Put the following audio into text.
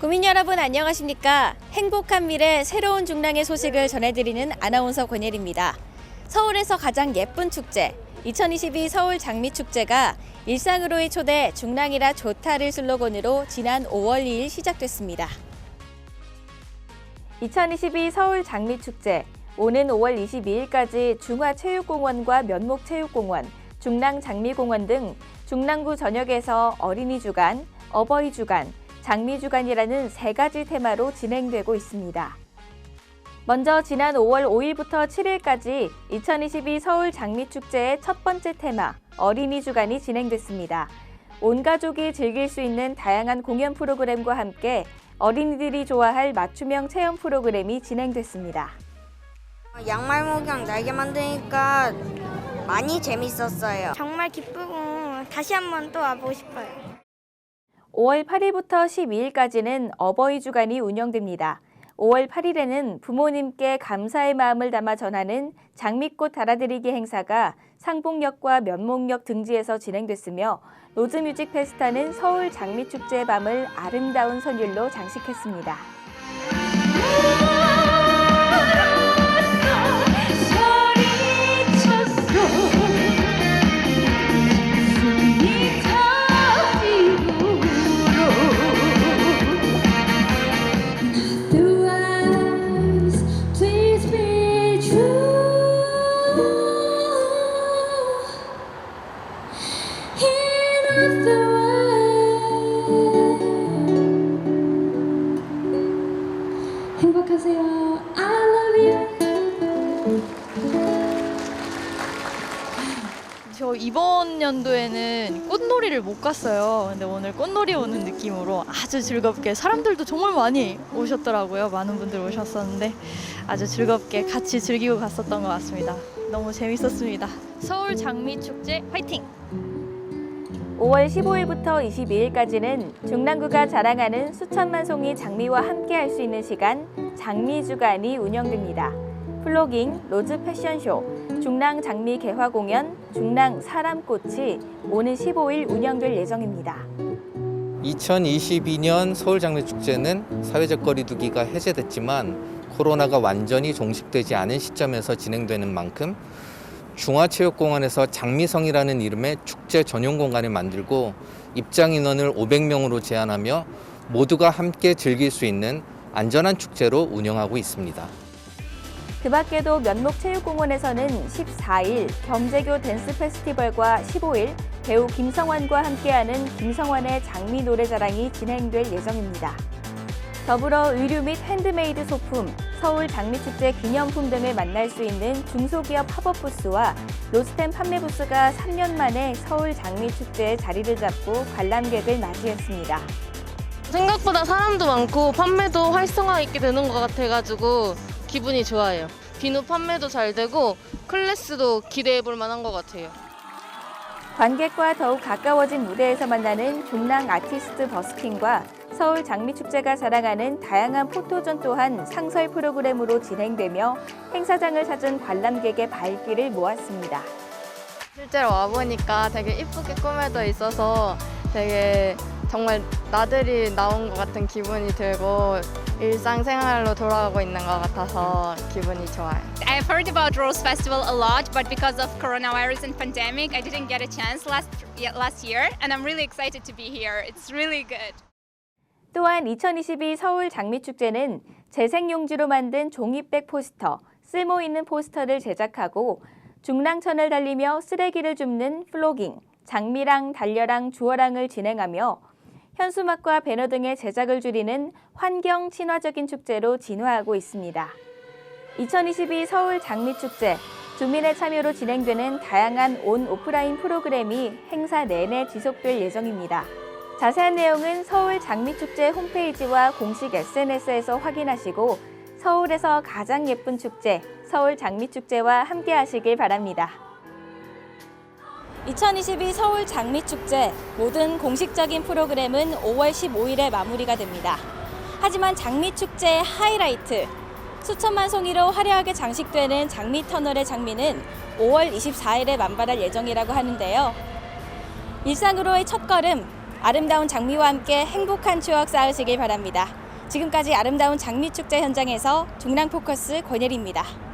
국민 여러분 안녕하십니까? 행복한 미래 새로운 중랑의 소식을 전해드리는 아나운서 권예리입니다. 서울에서 가장 예쁜 축제 2022 서울 장미축제가 일상으로의 초대 중랑이라 좋다를 슬로건으로 지난 5월 2일 시작됐습니다. 2022 서울 장미축제 오는 5월 22일까지 중화체육공원과 면목체육공원, 중랑장미공원 등 중랑구 전역에서 어린이 주간, 어버이 주간, 장미 주간이라는 세 가지 테마로 진행되고 있습니다. 먼저 지난 5월 5일부터 7일까지 2022 서울 장미축제의 첫 번째 테마 어린이 주간이 진행됐습니다. 온 가족이 즐길 수 있는 다양한 공연 프로그램과 함께 어린이들이 좋아할 맞춤형 체험 프로그램이 진행됐습니다. 양말 목욕 날개 만드니까 많이 재밌었어요. 정말 기쁘고 다시 한번 또 와보고 싶어요. 5월 8일부터 12일까지는 어버이 주간이 운영됩니다. 5월 8일에는 부모님께 감사의 마음을 담아 전하는 장미꽃 달아드리기 행사가 상봉역과 면목역 등지에서 진행됐으며 로즈뮤직 페스타는 서울 장미축제의 밤을 아름다운 선율로 장식했습니다. 행복하세요. I love you. 저 이번 연도에는 꽃놀이를 못 갔어요. 근데 오늘 꽃놀이 오는 느낌으로 아주 즐겁게 사람들도 정말 많이 오셨더라고요. 많은 분들 오셨었는데 아주 즐겁게 같이 즐기고 갔었던 것 같습니다. 너무 재밌었습니다. 서울 장미 축제 화이팅! 5월 15일부터 22일까지는 중랑구가 자랑하는 수천만 송이 장미와 함께 할 수 있는 시간 장미주간이 운영됩니다. 플로깅, 로즈 패션쇼, 중랑 장미 개화 공연, 중랑 사람꽃이 오는 15일 운영될 예정입니다. 2022년 서울장미축제는 사회적 거리두기가 해제됐지만 코로나가 완전히 종식되지 않은 시점에서 진행되는 만큼 중화체육공원에서 장미성이라는 이름의 축제 전용 공간을 만들고 입장 인원을 500명으로 제한하며 모두가 함께 즐길 수 있는 안전한 축제로 운영하고 있습니다. 그 밖에도 면목체육공원에서는 14일 겸재교 댄스 페스티벌과 15일 배우 김성환과 함께하는 김성환의 장미 노래자랑이 진행될 예정입니다. 더불어 의류 및 핸드메이드 소품, 서울 장미축제 기념품 등을 만날 수 있는 중소기업 팝업 부스와 로스템 판매 부스가 3년 만에 서울 장미축제에 자리를 잡고 관람객을 맞이했습니다. 생각보다 사람도 많고 판매도 활성화 있게 되는 것 같아가지고 기분이 좋아요. 비누 판매도 잘 되고 클래스도 기대해 볼 만한 것 같아요. 관객과 더욱 가까워진 무대에서 만나는 중랑 아티스트 버스킹과 서울 장미축제가 자랑하는 다양한 포토존 또한 상설 프로그램으로 진행되며 행사장을 찾은 관람객의 발길을 모았습니다. 실제로 와보니까 되게 이쁘게 꾸며져 있어서 되게 정말 나들이 나온 것 같은 기분이 들고 일상생활로 돌아가고 있는 것 같아서 기분이 좋아요. I've heard about Rose Festival a lot, but because of coronavirus and pandemic, I didn't get a chance last last year, and I'm really excited to be here. It's really good. 또한 2022 서울 장미축제는 재생용지로 만든 종이백 포스터, 쓸모 있는 포스터를 제작하고 중랑천을 달리며 쓰레기를 줍는 플로깅, 장미랑 달려랑 주어랑을 진행하며 현수막과 배너 등의 제작을 줄이는 환경 친화적인 축제로 진화하고 있습니다. 2022 서울 장미축제 주민의 참여로 진행되는 다양한 온 오프라인 프로그램이 행사 내내 지속될 예정입니다. 자세한 내용은 서울 장미축제 홈페이지와 공식 SNS에서 확인하시고 서울에서 가장 예쁜 축제, 서울 장미축제와 함께 하시길 바랍니다. 2022 서울 장미축제 모든 공식적인 프로그램은 5월 15일에 마무리가 됩니다. 하지만 장미축제의 하이라이트, 수천만 송이로 화려하게 장식되는 장미 터널의 장미는 5월 24일에 만발할 예정이라고 하는데요. 일상으로의 첫걸음, 아름다운 장미와 함께 행복한 추억 쌓으시길 바랍니다. 지금까지 아름다운 장미 축제 현장에서 중랑 포커스 권예리입니다.